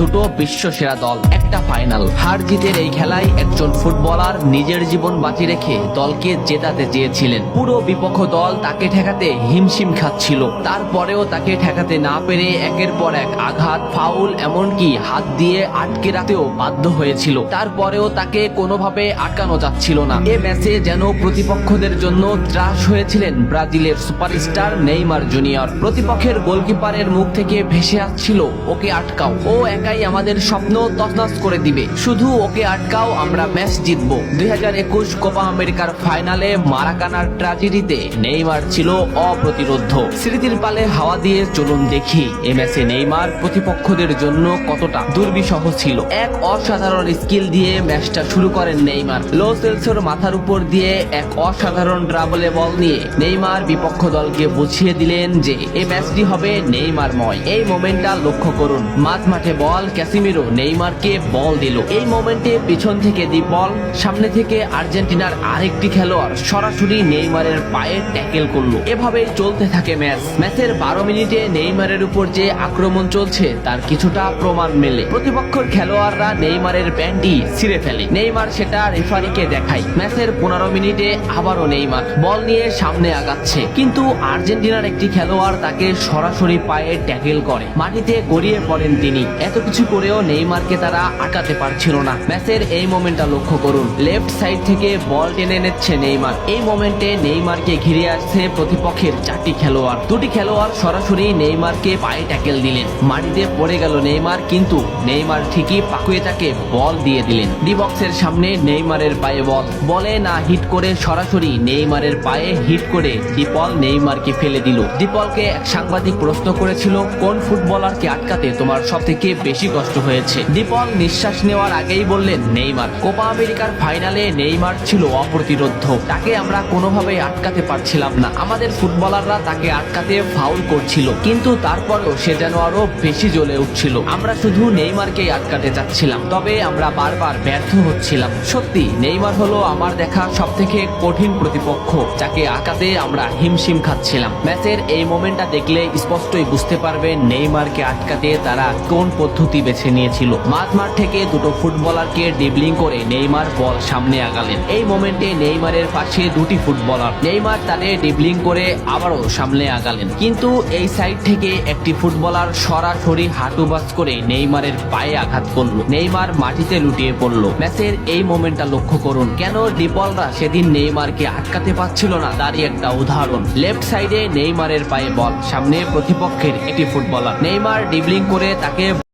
দুটো বিশ্ব সেরা দল, একটা ফাইনাল হার জিতের এই খেলায় একজন ফুটবলার নিজের জীবন বাঁচিয়ে রেখে দলকে জেতাতে চেয়েছিলেন। পুরো বিপক্ষ দল তাকে ঠেকাতে হিমশিম খাচ্ছিল। তারপরেও তাকে ঠেকাতে না পেরে একের পর এক আঘাত ফাউল এমনকি হাত দিয়ে আটকে রাখতেও বাধ্য হয়েছিল। তারপরেও তাকে কোনোভাবে আটকানো যাচ্ছিল না। এ ম্যাচে যেন প্রতিপক্ষদের জন্য ত্রাস হয়েছিলেন ব্রাজিলের সুপারস্টার নেইমার জুনিয়র। প্রতিপক্ষের গোলকিপারের মুখ থেকে ভেসে আসছিল, ওকে আটকাও। ও একাই আমাদের স্বপ্ন তছনছ করে দিবে। শুধু ওকে আটকাও, আমরা ম্যাচ জিতবো। দুই হাজার একুশ কোপা আমেরিকার ফাইনালে মারাকানার ট্র্যাজেডিতে নেইমার ছিল অপ্রতিরোধ। স্মৃতির পালে হাওয়া দিয়ে চলুন দেখি, এ ম্যাচে নেইমার প্রতিপক্ষদের জন্য কতটা দুর্বিষহ ছিল। এক অসাধারণ স্কিল দিয়ে ম্যাচটা শুরু করেন নেইমার। লো সেলসোর মাথার উপর দিয়ে এক অসাধারণ ড্রাবলে বল নিয়ে নেইমার বিপক্ষ দলকে বুঝিয়ে দিলেন যে এই ম্যাচটি হবে নেইমারময়। এই মোমেন্টটা লক্ষ্য করুন। মাঝ মাঠে বল ক্যাসিমিরো, নেইমারকে বল দিল। এই মোমেন্টে পিছন থেকে দি বল, সামনে থেকে আর্জেন্টিনার আরেকটি খেলোয়াড় সরাসরি নেইমারের পায়ে ট্যাকেল করল। এভাবেই চলতে থাকে ম্যাচ। ম্যাচের বারো মিনিটে নেইমারের উপর যে আক্রমণ চলছে, তার কিছুটা প্রমাণ মেলে। প্রতিপক্ষের খেলোয়াড়রা নেইমারের প্যান্টি ছিঁড়ে ফেলে। নেইমার সেটা রেফারিকে দেখায়। ম্যাচের পনেরো মিনিটে আবারও নেইমার বল নিয়ে সামনে আগাচ্ছে। কিন্তু আর্জেন্টিনার একটি খেলোয়াড় তাকে সরাসরি পায়ে ট্যাকেল করে। মাটিতে গড়িয়ে পড়েন তিনি। এত কিছু করেও নেইমারকে তারা আটকাতে পারছিল না। ম্যাচের এই মোমেন্টটা লক্ষ্য করুন। লেফট সাইড থেকে বল টেনে নিচ্ছে নেইমার। এই মোমেন্টে নেইমারকে ঘিরে আসছে প্রতিপক্ষের চারটি খেলোয়াড়। দুটি খেলোয়াড় সরাসরি নেইমারকে পায়ে ট্যাকেল দিলেন। মাটিতে পড়ে গেল নেইমার, কিন্তু নেইমার ঠিকই পাকুয়ে তাকে বল দিয়ে দিলেন। ডি বক্সের সামনে নেইমারের পায়ে বল। বলে না হিট করে সরাসরি নেইমারের পায়ে হিট করে ডিপল নেইমারকে ফেলে দিল। দীপলকে এক সাংবাদিক প্রশ্ন করেছিল, কোন ফুটবলারকে আটকাতে তোমার সব থেকে বেশি কষ্ট হয়েছে। ডিপল নিঃশ্বাস নেওয়ার আগেই বললেন, নেইমার, কোপা আমেরিকার ফাইনালে নেইমার ছিল অপ্রতিরোধ। তাকে আমরা কোনোভাবেই আটকাতে পারছিলাম না। আমাদের ফুটবলাররা তাকে আটকাতে ফাউল করছিল, কিন্তু তারপরেও সে যেন আরও বেশি জ্বলে উঠছিল। আমরা শুধু নেইমারকেই আটকাতে চাচ্ছিলাম, তবে আমরা বারবার ব্যর্থ হচ্ছিলাম। সত্যি, নেইমার হলো আমার দেখা সব থেকে কঠিন প্রতিপক্ষ, যাকে আটকাতে আমরা হিমশিম খাচ্ছিলাম। ম্যাচের এই মোমেন্টটা দেখলে স্পষ্টই বুঝতে পারবেন, নেইমারকে আটকাতে তারা কোন পদ্ধতি বেছে নিয়েছিল। মাঝ মাঠ থেকে দুটো ফুটবলারকে ডিবলিং করে নেইমার বল সামনে আগালেন। এই মোমেন্টে নেইমারের পাশে দুটি ফুটবলার। নেইমার তাদের ডিবলিং করে আবারও সামনে আগালেন। কিন্তু এই সাইড থেকে একটি ফুটবলার সরাসরি হাঁটু বাস করে নেইমারের পায়ে আঘাত করল। নেইমার মাটিতে লুটিয়ে পড়ল। ম্যাচের এই মোমেন্টটা লক্ষ্য করুন। কেন ডিপলরা সেদিন নেইমারকে আটকাতে পারছিল না? তারই একটা উদাহরণ। লেফট সাইডে নেইমারের পায়ে বল, সামনে প্রতিপক্ষের একটি ফুটবলার। নেইমার ডিবলিং করে তাকে